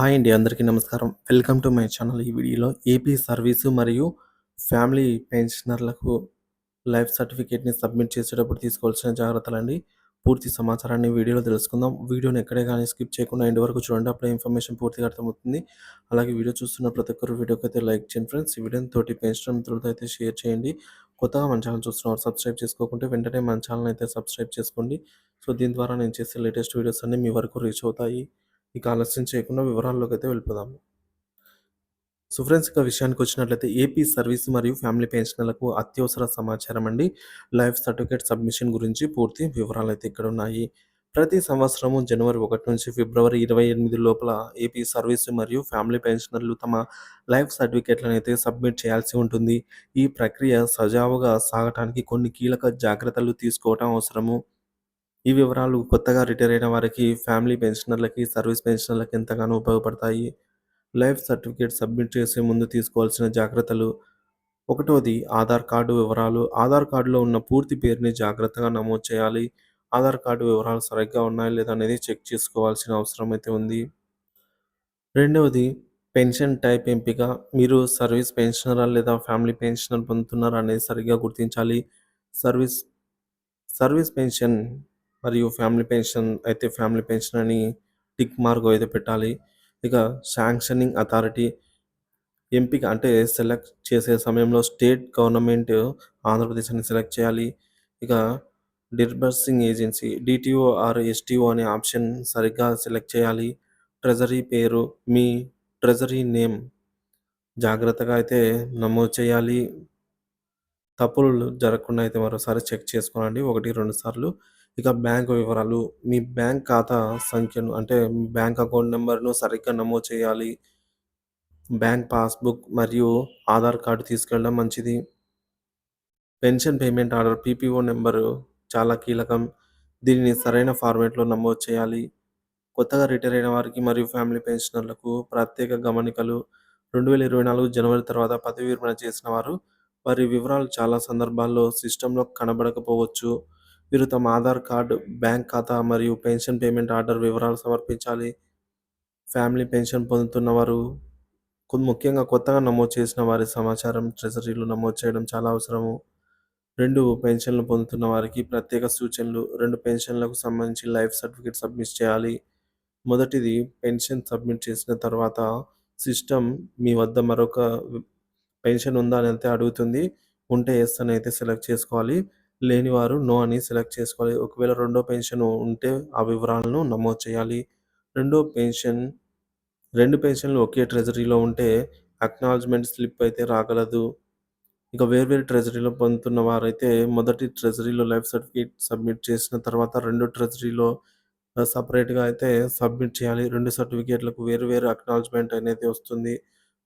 Hi అండి అందరికీ నమస్కారం. Welcome to my channel. ఈ వీడియోలో ఏపీ సర్వీసు మరియు ఫ్యామిలీ పెన్షనర్లకు లైఫ్ సర్టిఫికేట్ని సబ్మిట్ చేసేటప్పుడు తీసుకోవాల్సిన జాగ్రత్తలండి. పూర్తి సమాచారాన్ని వీడియోలో తెలుసుకుందాం. వీడియోని ఎక్కడే కానీ స్కిప్ చేయకుండా ఎండ్ వరకు చూడండి. అప్పుడే ఇన్ఫర్మేషన్ పూర్తిగా అర్థమవుతుంది. అలాగే వీడియో చూస్తున్న ప్రతి ఒక్కరు వీడియోకి అయితే లైక్ చేయండి ఫ్రెండ్స్. ఈ వీడియోని తోటి పెన్షనర్ మిత్రులతో అయితే షేర్ చేయండి. కొత్తగా మన ఛానల్ చూస్తున్నారు సబ్స్క్రైబ్ చేసుకోకుంటే వెంటనే మన ఛానల్ అయితే సబ్స్క్రైబ్ చేసుకోండి. సో దీని ద్వారా నేను చేసే లేటెస్ట్ వీడియోస్ అన్నీ మీ వరకు రీచ్ అవుతాయి. ఇక ఆలస్యం చేయకుండా వివరాల్లోకి అయితే వెళ్ళిపోదాము. సో ఫ్రెండ్స్ ఇక విషయానికి వచ్చినట్లయితే ఏపీ సర్వీస్ మరియు ఫ్యామిలీ పెన్షనర్లకు అత్యవసర సమాచారం అండి. లైఫ్ సర్టిఫికేట్ సబ్మిషన్ గురించి పూర్తి వివరాలు అయితే ఇక్కడ ఉన్నాయి. ప్రతి సంవత్సరము జనవరి ఒకటి నుంచి ఫిబ్రవరి ఇరవై ఎనిమిది లోపల ఏపీ సర్వీస్ మరియు ఫ్యామిలీ పెన్షనర్లు తమ లైఫ్ సర్టిఫికేట్లను అయితే సబ్మిట్ చేయాల్సి ఉంటుంది. ఈ ప్రక్రియ సజావుగా సాగటానికి కొన్ని కీలక జాగ్రత్తలు తీసుకోవటం అవసరము. ఈ వివరాలు కొత్తగా రిటైర్ అయిన వారికి ఫ్యామిలీ పెన్షనర్లకి సర్వీస్ పెన్షనర్లకి ఎంతగానో ఉపయోగపడతాయి. లైఫ్ సర్టిఫికేట్ సబ్మిట్ చేసే ముందు తీసుకోవాల్సిన జాగ్రత్తలు. ఒకటోది ఆధార్ కార్డు వివరాలు. ఆధార్ కార్డులో ఉన్న పూర్తి పేరుని జాగ్రత్తగా నమోదు చేయాలి. ఆధార్ కార్డు వివరాలు సరిగ్గా ఉన్నాయా లేదా అనేది చెక్ చేసుకోవాల్సిన అవసరం అయితే ఉంది. రెండవది పెన్షన్ టైప్ ఎంపిక. మీరు సర్వీస్ పెన్షనరా లేదా ఫ్యామిలీ పెన్షనర్ పొందుతున్నారా అనేది సరిగ్గా గుర్తించాలి. సర్వీస్ సర్వీస్ పెన్షన్ మరియు ఫ్యామిలీ పెన్షన్ అయితే ఫ్యామిలీ పెన్షన్ అని టిక్ మార్క్ అయితే పెట్టాలి. ఇక శాంక్షనింగ్ అథారిటీ ఎంపిక అంటే సెలెక్ట్ చేసే సమయంలో స్టేట్ గవర్నమెంట్ ఆంధ్రప్రదేశ్ అని సెలెక్ట్ చేయాలి. ఇక disbursing agency DTO or STO అనే ఆప్షన్ సరిగ్గా సెలెక్ట్ చేయాలి. ట్రెజరీ పేరు మీ ట్రెజరీ నేమ్ జాగ్రత్తగా అయితే నమోదు చేయాలి. తప్పులు జరగకుండా అయితే మరోసారి చెక్ చేసుకోనండి ఒకటి రెండు సార్లు ఇక బ్యాంక్ వివరాలు మీ బ్యాంక్ ఖాతా సంఖ్యను అంటే మీ బ్యాంక్ అకౌంట్ నెంబర్ను సరిగ్గా నమోదు చేయాలి. బ్యాంక్ పాస్బుక్ మరియు ఆధార్ కార్డు తీసుకెళ్ళడం మంచిది. Pension payment order PPO number చాలా కీలకం. దీనిని సరైన ఫార్మేట్లో నమోదు చేయాలి. కొత్తగా రిటైర్ అయిన వారికి మరియు ఫ్యామిలీ పెన్షనర్లకు ప్రత్యేక గమనికలు. రెండు వేల ఇరవై నాలుగు జనవరి తర్వాత పదవి విరమణ చేసిన వారు వారి వివరాలు చాలా సందర్భాల్లో సిస్టంలో కనబడకపోవచ్చు. వీరు తమ ఆధార్ కార్డు బ్యాంక్ ఖాతా మరియు పెన్షన్ పేమెంట్ ఆర్డర్ వివరాలు సమర్పించాలి. ఫ్యామిలీ పెన్షన్ పొందుతున్న వారు ముఖ్యంగా కొత్తగా నమోదు చేసిన వారి సమాచారం ట్రెజరీలో నమోదు చేయడం చాలా అవసరము. రెండు పెన్షన్లు పొందుతున్న వారికి ప్రత్యేక సూచనలు రెండు పెన్షన్లకు సంబంధించి లైఫ్ సర్టిఫికేట్ సబ్మిట్ చేయాలి. మొదటిది పెన్షన్ సబ్మిట్ చేసిన తర్వాత సిస్టమ్ మీ వద్ద మరొక పెన్షన్ ఉందా అని అయితే అడుగుతుంది. ఉంటే ఎస్ అని అయితే సెలెక్ట్ చేసుకోవాలి. లేని వారు నో అని సెలెక్ట్ చేసుకోవాలి. ఒకవేళ రెండో పెన్షన్ ఉంటే ఆ వివరాలను నమోదు చేయాలి. రెండో పెన్షన్ రెండు పెన్షన్లు ఒకే ట్రెజరీలో ఉంటే అక్నాలజ్మెంట్ స్లిప్ అయితే రాగలదు. ఇక వేర్వేరు ట్రెజరీలో పొందుతున్న వారైతే మొదటి ట్రెజరీలో లైఫ్ సర్టిఫికేట్ సబ్మిట్ చేసిన తర్వాత రెండు ట్రెజరీలో సపరేట్గా అయితే సబ్మిట్ చేయాలి. రెండు సర్టిఫికేట్లకు వేరు వేరు అక్నాలజ్మెంట్ అనేది వస్తుంది.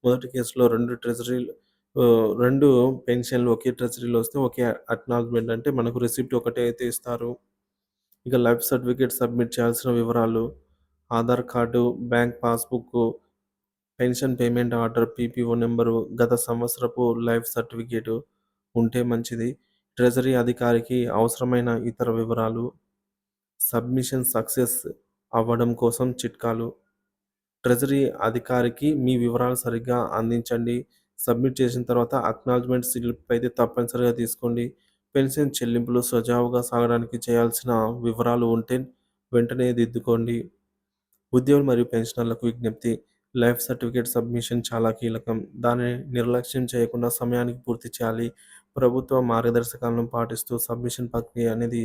మొదటి కేసులో రెండు ట్రెజరీలు రెండు పెన్షన్లు ఒకే ట్రెజరీలో వస్తే ఒకే అక్నాలజ్మెంట్ అంటే మనకు రిసిప్ట్ ఒకటే అయితే ఇస్తారు. ఇక లైఫ్ సర్టిఫికేట్ సబ్మిట్ చేయాల్సిన వివరాలు Aadhaar card bank passbook pension payment order PPO number గత సంవత్సరపు లైఫ్ సర్టిఫికేట్ ఉంటే మంచిది. ట్రెజరీ అధికారికి అవసరమైన ఇతర వివరాలు సబ్మిషన్ సక్సెస్ అవ్వడం కోసం చిట్కాలు. ట్రెజరీ అధికారికి మీ వివరాలు సరిగ్గా అందించండి. సబ్మిట్ చేసిన తర్వాత అక్నాలజ్మెంట్ స్లిప్ అయితే తప్పనిసరిగా తీసుకోండి. పెన్షన్ చెల్లింపులు సజావుగా సాగడానికి చేయాల్సిన వివరాలు ఉంటే వెంటనే దిద్దుకోండి. ఉద్యోగులు మరియు పెన్షనర్లకు విజ్ఞప్తి లైఫ్ సర్టిఫికేట్ సబ్మిషన్ చాలా కీలకం. దానిని నిర్లక్ష్యం చేయకుండా సమయానికి పూర్తి చేయాలి. ప్రభుత్వ మార్గదర్శకాలను పాటిస్తూ సబ్మిషన్ ప్రక్రియ అనేది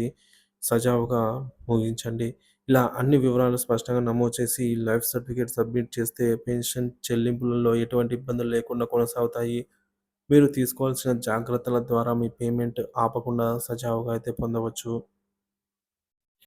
సజావుగా ముగించండి. ఇలా అన్ని వివరాలు స్పష్టంగా నమోదు చేసి లైఫ్ సర్టిఫికేట్ సబ్మిట్ చేస్తే పెన్షన్ చెల్లింపులలో ఎటువంటి ఇబ్బందులు లేకుండా కొనసాగుతాయి. మీరు తీసుకోవాల్సిన జాగ్రత్తల ద్వారా మీ పేమెంట్ ఆపకుండా సజావుగా అయితే పొందవచ్చు.